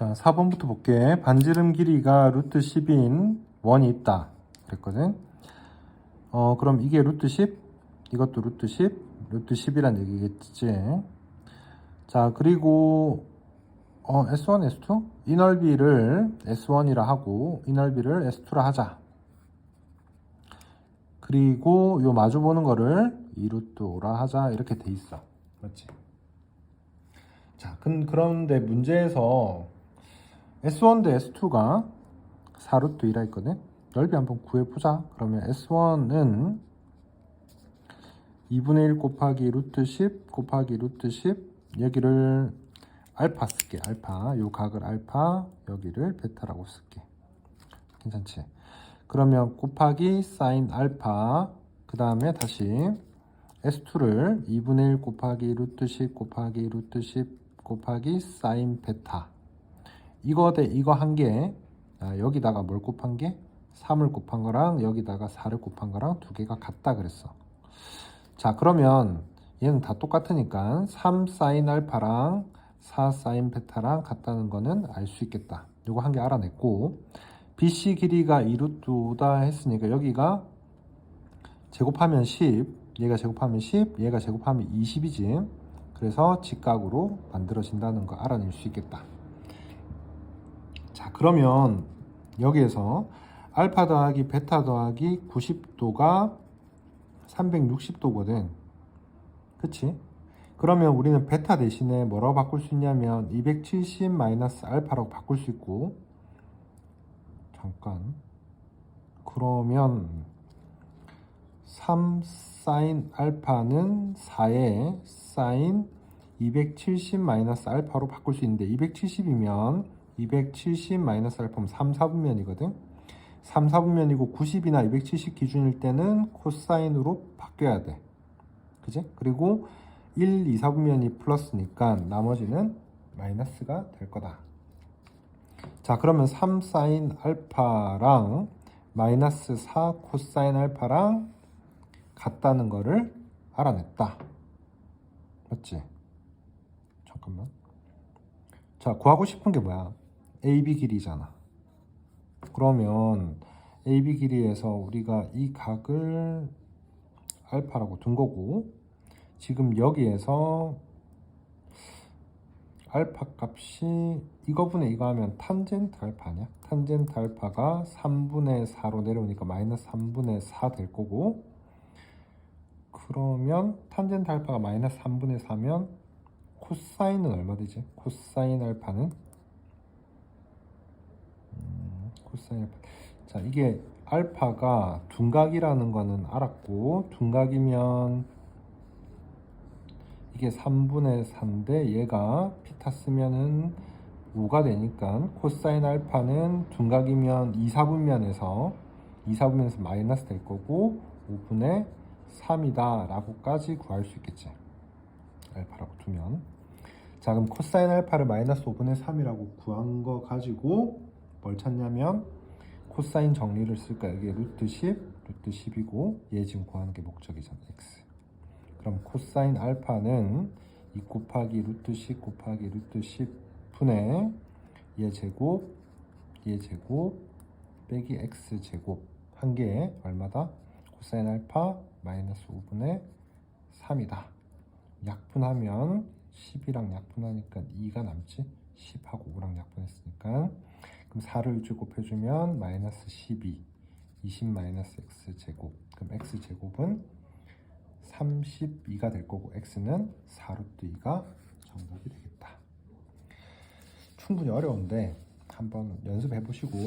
자, 4번부터 볼게. 반지름 길이가 루트 10인 원이 있다. 그랬거든. 어, 그럼 이게 루트 10, 이것도 루트 10, 루트 10이란 얘기겠지. 자, 그리고 어, S1, S2? 이 넓이를 S1이라 하고 이 넓이를 S2라 하자. 그리고 요 마주 보는 거를 2루트 5라 하자. 이렇게 돼 있어. 맞지? 자, 근, 그런데 문제에서 S1 대 S2가 4루트 2라 했거든. 넓이 한번 구해보자. 그러면 S1은 2분의 1 곱하기 루트 10 곱하기 루트 10 여기를 알파 쓸게. 알파. 요 각을 알파 여기를 베타라고 쓸게. 괜찮지? 그러면 곱하기 사인 알파 그 다음에 다시 S2를 2분의 1 곱하기 루트 10 곱하기 루트 10 곱하기 사인 베타 이거 대 이거 한 개 아, 여기다가 뭘 곱한 게? 3을 곱한 거랑 여기다가 4를 곱한 거랑 두 개가 같다 그랬어. 자 그러면 얘는 다 똑같으니까 3 사인 알파랑 4 사인 베타랑 같다는 거는 알 수 있겠다. 요거 한 개 알아냈고 BC 길이가 2루트 5다 했으니까 여기가 제곱하면 10 얘가 제곱하면 10 얘가 제곱하면 20이지. 그래서 직각으로 만들어진다는 거 알아낼 수 있겠다 자 그러면 여기에서 알파 더하기 베타 더하기 90도가 360도거든. 그치? 그러면 우리는 베타 대신에 뭐라고 바꿀 수 있냐면 270 마이너스 알파라고 바꿀 수 있고. 잠깐. 그러면 3 사인 알파는 4에 사인 270 마이너스 알파로 바꿀 수 있는데 270이면 270 마이너스 알파면 3, 4분면이거든. 3, 4분면이고 90이나 270 기준일 때는 코사인으로 바뀌어야 돼. 그지? 그리고 1, 2, 4분면이 플러스니까 나머지는 마이너스가 될 거다. 자 그러면 3 사인 알파랑 마이너스 4 코사인 알파랑 같다는 거를 알아냈다. 맞지? 잠깐만. 자 구하고 싶은 게 뭐야 AB 길이잖아 그러면 AB 길이에서 우리가 이 각을 알파라고 둔 거고 지금 여기에서 알파 값이 이거분의 이거 하면 탄젠트 알파냐? 탄젠트 알파가 3분의 4로 내려오니까 마이너스 3분의 4 될 거고 그러면 탄젠트 알파가 마이너스 3분의 4면 코사인은 얼마 되지? 코사인 알파는 자 이게 알파가 둔각이라는 거는 알았고 둔각이면 이게 3분의 4인데 얘가 피타 쓰면은 5가 되니까 코사인 알파는 둔각이면 2, 4분면에서 2, 4분면에서 마이너스 될 거고 5분의 3이다 라고까지 구할 수 있겠지. 알파라고 두면. 자 그럼 코사인 알파를 마이너스 5분의 3이라고 구한 거 가지고 뭘 찾냐면 코사인 정리를 쓸까? 여기 루트 10 루트 10이고 얘 지금 구하는 게 목적이잖아 x. 그럼 코사인 알파는 2 곱하기 루트 10 곱하기 루트 10분의 얘 제곱 얘 제곱 빼기 x 제곱. 한 개에 얼마다? 코사인 알파 마이너스 5분의 3이다. 약분하면 10이랑 약분하니까 2가 남지? 10하고 5랑 약분했으니까 그럼 4를 이쪽 곱해주면 마이너스 12 20 마이너스 x 제곱. 그럼 x 제곱은 32가 될 거고 x는 4루트 2가 정답이 되겠다. 충분히 어려운데 한번 연습해 보시고